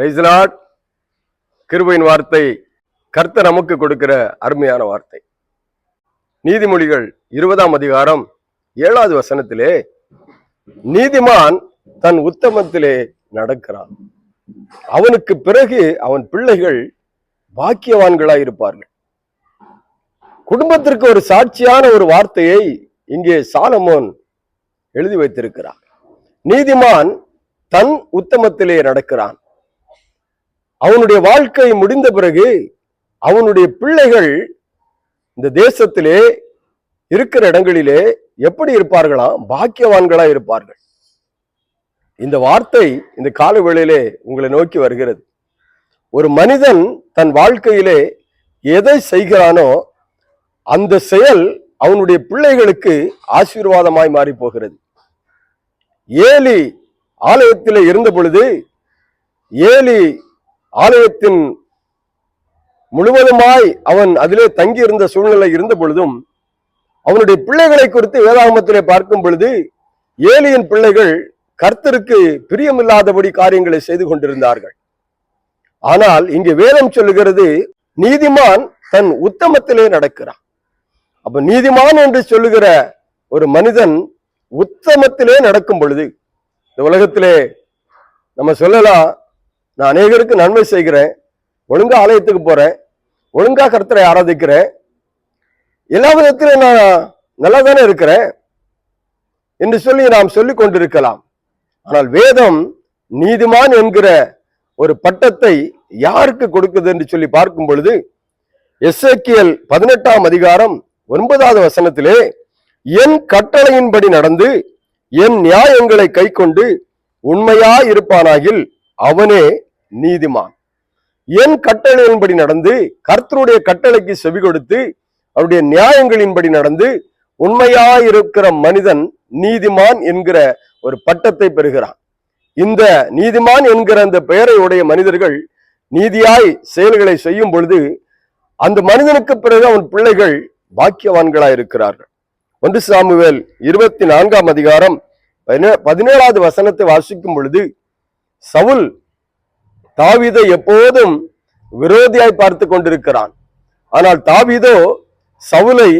ரைஸ்லாட் கிருபையின் வார்த்தை கர்த்தர் நமக்கு கொடுக்கிற அருமையான வார்த்தை. நீதிமொழிகள் இருபதாம் அதிகாரம் ஏழாவது வசனத்திலே நீதிமான் தன் உத்தமத்திலே நடக்கிறான். அவனுக்கு பிறகு அவன் பிள்ளைகள் பாக்கியவான்களாய் இருப்பார்கள். குடும்பத்திற்கு ஒரு சாட்சியான ஒரு வார்த்தையை இங்கே சாலமோன் எழுதி வைத்திருக்கிறார். நீதிமான் தன் உத்தமத்திலே நடக்கிறான். அவனுடைய வாழ்க்கை முடிந்த பிறகு அவனுடைய பிள்ளைகள் இந்த தேசத்திலே இருக்கிற இடங்களிலே எப்படி இருப்பார்களாம் பாக்கியவான்களா இருப்பார்கள். இந்த வார்த்தை இந்த கால வேளையிலே உங்களை நோக்கி வருகிறது. ஒரு மனிதன் தன் வாழ்க்கையிலே எதை செய்கிறானோ அந்த செயல் அவனுடைய பிள்ளைகளுக்கு ஆசீர்வாதமாய் மாறி போகிறது ஏலி ஆலயத்தில் இருந்த பொழுது ஏலி ஆலயத்தின் முழுவதுமாய் அவன் அதிலே தங்கி இருந்த சூழ்நிலை இருந்த பொழுதும் அவனுடைய பிள்ளைகளை குறித்து வேதாகமத்திலே பார்க்கும் பொழுது ஏலியின் பிள்ளைகள் கர்த்தருக்கு பிரியமில்லாதபடி காரியங்களை செய்து கொண்டிருந்தார்கள். ஆனால் இங்கு வேதம் சொல்லுகிறது நீதிமான் தன் உத்தமத்திலே நடக்கிறான். அப்ப நீதிமான் என்று சொல்லுகிற ஒரு மனிதன் உத்தமத்திலே நடக்கும் பொழுது இந்த உலகத்திலே நம்ம சொல்லலாம் நான் அநேகருக்கு நன்மை செய்கிறேன். ஒழுங்கா ஆலயத்துக்கு போகிறேன் ஒழுங்கா கர்த்தரை ஆராதிக்கிறேன். எல்லா விதத்திலும் நான் நல்லா தானே இருக்கிறேன். என்று சொல்லி நாம் சொல்லிக் கொண்டிருக்கலாம். ஆனால் வேதம் நீதிமான் என்கிற ஒரு பட்டத்தை யாருக்கு கொடுக்குது என்று சொல்லி பார்க்கும் பொழுது எஸ்ஏக்கியல் பதினெட்டாம் அதிகாரம் ஒன்பதாவது வசனத்திலே என் கட்டளையின்படி நடந்து என் நியாயங்களை கைக்கொண்டு உண்மையா இருப்பானாகில் அவனே நீதிமான். என் கட்டளையின்படி நடந்து கர்த்தருடைய கட்டளைக்கு செவி கொடுத்து அவருடைய நியாயங்களின்படி நடந்து உண்மையாயிருக்கிற மனிதன் நீதிமான் என்கிற ஒரு பட்டத்தை பெறுகிறான். இந்த நீதிமான் என்கிற அந்த பெயரை உடைய மனிதர்கள் நீதியாய் செயல்களை செய்யும் பொழுது அந்த மனிதனுக்கு பிறகு அவன் பிள்ளைகள் பாக்கியவான்களாய் இருக்கிறார்கள். ஒன்று சாமுவேல் இருபத்தி நான்காம் அதிகாரம் பதினே- பதினேழாவது வசனத்தை வாசிக்கும் பொழுது சவுல் தாவிதை எப்போதும் விரோதியாய் பார்த்து கொண்டிருக்கிறான். ஆனால் தாவிதோ சவுலை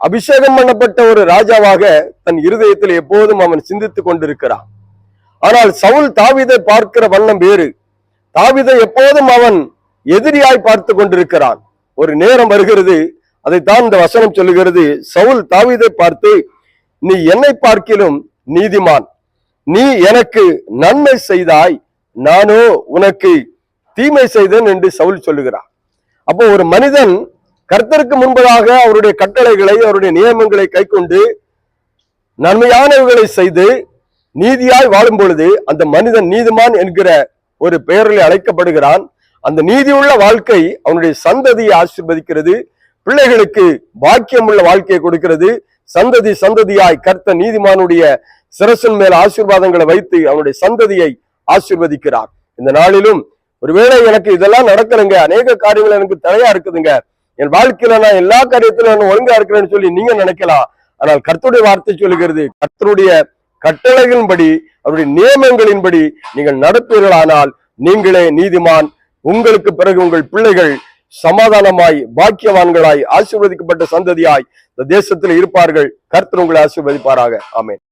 அபிஷேகம் பண்ணப்பட்ட ஒரு ராஜாவாக தன் இருதயத்தில் எப்போதும் அவன் சிந்தித்துக் கொண்டிருக்கிறான். ஆனால் சவுல் தாவிதை பார்க்கிற வண்ணம் வேறு. தாவிதை எப்போதும் அவன் எதிரியாய் பார்த்து கொண்டிருக்கிறான். ஒரு நேரம் வருகிறது அதைத்தான் இந்த வசனம் சொல்லுகிறது. சவுல் தாவிதை பார்த்து நீ என்னை பார்க்கிலும் நீதிமான். நீ எனக்கு நன்மை செய்தாய். நானோ உனக்கு தீமை செய்தேன் என்று சவுல் சொல்லுகிறான் அப்போ ஒரு மனிதன் கர்த்தருக்கு முன்பதாக அவருடைய கட்டளைகளை அவருடைய நியமங்களை கைக்கொண்டு நன்மையானவைகளை செய்து நீதியாய் வாழும் பொழுது அந்த மனிதன் நீதிமான் என்கிற ஒரு பெயரில் அழைக்கப்படுகிறான். அந்த நீதியுள்ள வாழ்க்கை அவனுடைய சந்ததியை ஆசீர்வதிக்கிறது. பிள்ளைகளுக்கு பாக்கியம் உள்ள வாழ்க்கையை கொடுக்கிறது. சந்ததி சந்ததியாய் கர்த்த நீதிமானுடைய சிரசின் மேல் ஆசீர்வாதங்களை வைத்து அவனுடைய சந்ததியை ஆசிர்வதிக்கிறார். இந்த நாளிலும் ஒருவேளை எனக்கு இதெல்லாம் நடக்கலைங்க அநேக காரியங்கள் எனக்கு தடையா இருக்குதுங்க. என் வாழ்க்கையில நான் எல்லா காரியத்திலும் நான் ஒழுங்கா இருக்கிறேன்னு சொல்லி நீங்க நினைக்கலாம். ஆனால் கர்த்தருடைய வார்த்தை சொல்லுகிறது கர்த்தருடைய கட்டளைகளின்படி அவருடைய நியமங்களின்படி நீங்கள் நடப்பீர்களானால் நீங்களே நீதிமான். உங்களுக்கு பிறகு உங்கள் பிள்ளைகள் சமாதானமாய் பாக்கியவான்களாய் ஆசீர்வதிக்கப்பட்ட சந்ததியாய் இந்த தேசத்தில் இருப்பார்கள். கர்த்தர் உங்களை ஆசீர்வதிப்பாராக. ஆமேன்.